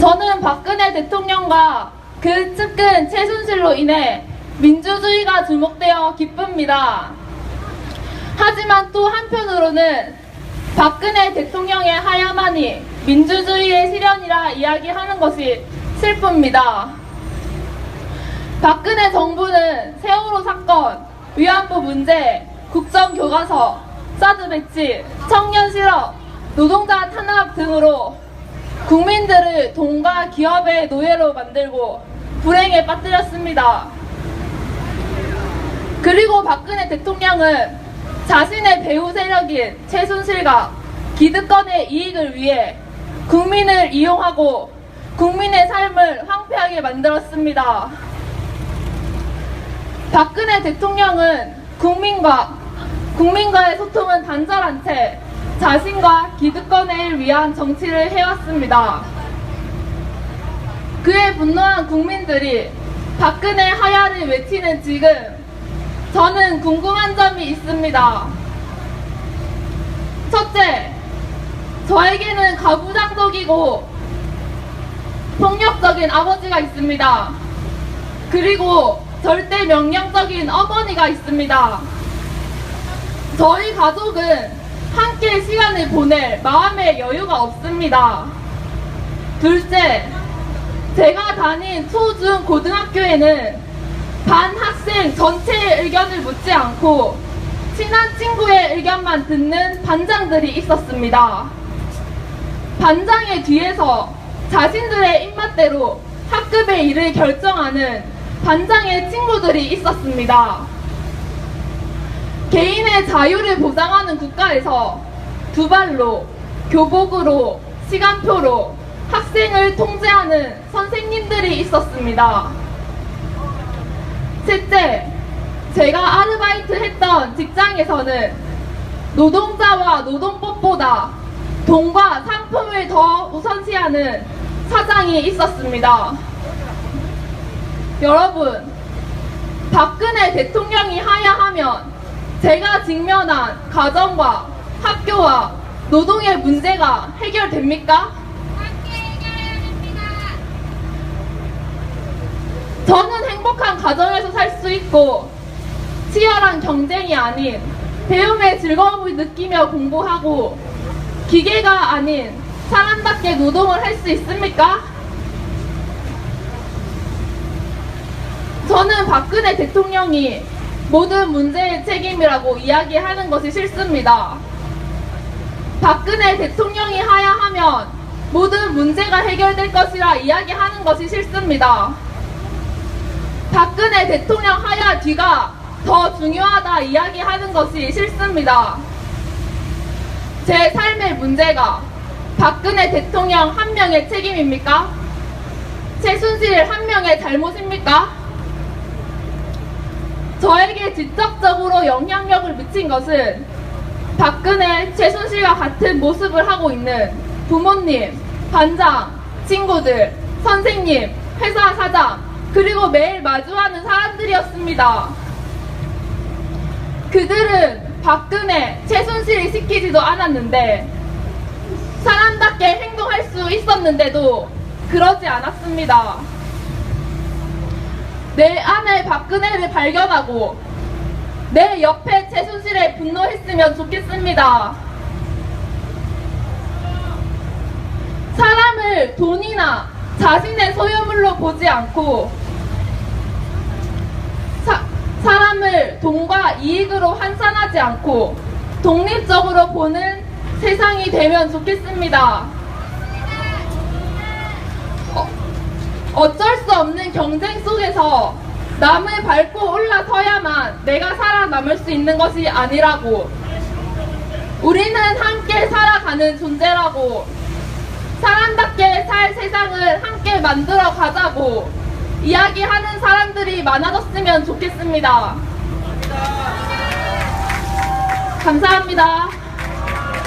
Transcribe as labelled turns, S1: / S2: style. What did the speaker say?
S1: 저는 박근혜 대통령과 그 측근 최순실로 인해 민주주의가 주목되어 기쁩니다. 하지만 또 한편으로는 박근혜 대통령의 하야만이 민주주의의 실현이라 이야기하는 것이 슬픕니다. 박근혜 정부는 세월호 사건, 위안부 문제, 국정교과서, 사드 배치, 청년 실업, 노동자 탄압 등으로 국민들을 돈과 기업의 노예로 만들고 불행에 빠뜨렸습니다. 그리고 박근혜 대통령은 자신의 배후 세력인 최순실과 기득권의 이익을 위해 국민을 이용하고 국민의 삶을 황폐하게 만들었습니다. 박근혜 대통령은 국민과 국민과의 소통은 단절한 채 자신과 기득권을 위한 정치를 해왔습니다. 그에 분노한 국민들이 박근혜 하야를 외치는 지금 저는 궁금한 점이 있습니다. 첫째, 저에게는 가부장적이고 폭력적인 아버지가 있습니다. 그리고 절대 명령적인 어머니가 있습니다. 저희 가족은 함께 시간을 보낼 마음의 여유가 없습니다. 둘째, 제가 다닌 초중 고등학교에는 반 학생 전체의 의견을 묻지 않고 친한 친구의 의견만 듣는 반장들이 있었습니다. 반장의 뒤에서 자신들의 입맛대로 학급의 일을 결정하는 반장의 친구들이 있었습니다. 개인의 자유를 보장하는 국가에서 두 발로, 교복으로, 시간표로 학생을 통제하는 선생님들이 있었습니다. 셋째, 제가 아르바이트 했던 직장에서는 노동자와 노동법보다 돈과 상품을 더 우선시하는 사장이 있었습니다. 여러분, 박근혜 대통령이 하야 하면 제가 직면한 가정과 학교와 노동의 문제가 해결됩니까? 저는 행복한 가정에서 살 수 있고 치열한 경쟁이 아닌 배움의 즐거움을 느끼며 공부하고 기계가 아닌 사람답게 노동을 할 수 있습니까? 저는 박근혜 대통령이 모든 문제의 책임이라고 이야기하는 것이 싫습니다. 박근혜 대통령이 하야하면 모든 문제가 해결될 것이라 이야기하는 것이 싫습니다. 박근혜 대통령 하야 뒤가 더 중요하다 이야기하는 것이 싫습니다. 제 삶의 문제가 박근혜 대통령 한 명의 책임입니까? 최순실 한 명의 잘못입니까? 저에게 직접적으로 영향력을 미친 것은 박근혜, 최순실과 같은 모습을 하고 있는 부모님, 반장, 친구들, 선생님, 회사 사장, 그리고 매일 마주하는 사람들이었습니다. 그들은 박근혜, 최순실이 시키지도 않았는데 사람답게 행동할 수 있었는데도 그러지 않았습니다. 내 안에 박근혜를 발견하고 내 옆에 최순실에 분노했으면 좋겠습니다. 사람을 돈이나 자신의 소유물로 보지 않고 사, 사람을 돈과 이익으로 환산하지 않고 독립적으로 보는 세상이 되면 좋겠습니다. 어, 어쩔 수 없는 경쟁 속에서 남을 밟고 올라서야만 내가 살아남을 수 있는 것이 아니라고. 우리는 함께 살아가는 존재라고. 사람답게 살 세상을 함께 만들어 가자고 이야기하는 사람들이 많아졌으면 좋겠습니다. 감사합니다.